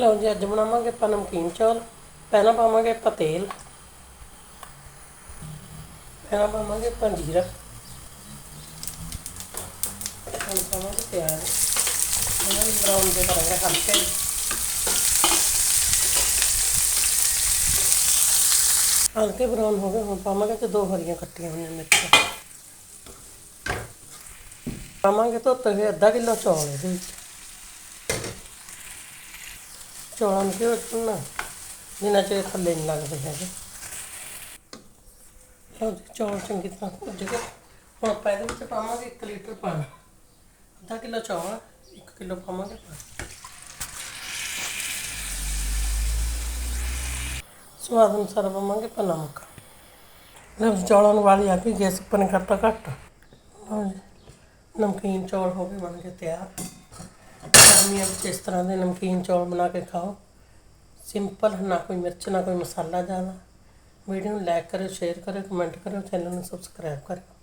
ਲਓ ਜੀ, ਅੱਜ ਬਣਾਵਾਂਗੇ ਆਪਾਂ ਨਮਕੀਨ ਚੌਲ, ਪਹਿਲਾਂ ਪਾਵਾਂਗੇ ਆਪਾਂ ਤੇਲ, ਪਹਿਲਾਂ ਪਾਵਾਂਗੇ ਆਪਾਂ ਜੀਰਾ, ਹੁਣ ਪਾਵਾਂਗੇ ਪਿਆਜ਼, ਇਹਨਾਂ ਨੂੰ ਬਰਾਊਨ ਦੇ ਕਰਾਂਗੇ ਹਲਕੇ ਜਿਹੇ। ਹਲਕੇ ਬਰਾਊਨ ਹੋ ਗਏ, ਹੁਣ ਪਾਵਾਂਗੇ ਤੇ ਦੋ ਹਰੀਆਂ ਕੱਟੀਆਂ ਹੋਈਆਂ ਮਿਰਚਾਂ ਪਾਵਾਂਗੇ ਧੋਤੇ ਹੋਏ ਅੱਧਾ ਕਿਲੋ ਚੌਲ ਇਹਦੇ ਵਿੱਚ ਚੌਲਾਂ ਨੂੰ ਕਿਉਂ ਚੁਣਨਾ ਜਿੰਨਾ ਚਿਰ ਥੱਲੇ ਨਹੀਂ ਲੱਗਦੇ ਹੈਗੇ। ਲਓ ਜੀ ਚੌਲ ਚੰਗੀ ਤਰ੍ਹਾਂ ਭੁੱਜ ਗਏ ਹੁਣ ਆਪਾਂ ਇਹਦੇ ਵਿੱਚ ਪਾਵਾਂਗੇ 1 ਲੀਟਰ ਪਾਣੀ। ਅੱਧਾ ਕਿਲੋ ਚੌਲ 1 ਕਿਲੋ ਪਾਵਾਂਗੇ ਪਾਣੀ। ਸਵਾਦ ਅਨੁਸਾਰ ਪਾਵਾਂਗੇ ਆਪਾਂ ਨਮਕ। ਲਓ ਜੀ, ਚੌਲਾਂ ਨੂੰ ਵਾਲੀ ਆ ਕੇ ਗੈਸ ਉੱਪਰ ਨੇ ਕਰਤਾ ਘੱਟ। ਲਓ ਜੀ ਨਮਕੀਨ ਚੌਲ ਹੋ ਗਏ ਬਣ ਕੇ ਤਿਆਰ। ਗਰਮੀਆਂ ਵਿੱਚ ਇਸ ਤਰ੍ਹਾਂ ਦੇ ਨਮਕੀਨ ਚੌਲ ਬਣਾ ਕੇ ਖਾਓ। ਸਿੰਪਲ ਨਾ ਕੋਈ ਮਿਰਚ, ਨਾ ਕੋਈ ਮਸਾਲਾ ਜ਼ਿਆਦਾ। ਵੀਡੀਓ ਨੂੰ ਲਾਈਕ ਕਰਿਓ ਸ਼ੇਅਰ ਕਰਿਓ ਕਮੈਂਟ ਕਰਿਓ ਚੈਨਲ ਨੂੰ ਸਬਸਕ੍ਰਾਈਬ ਕਰਿਓ।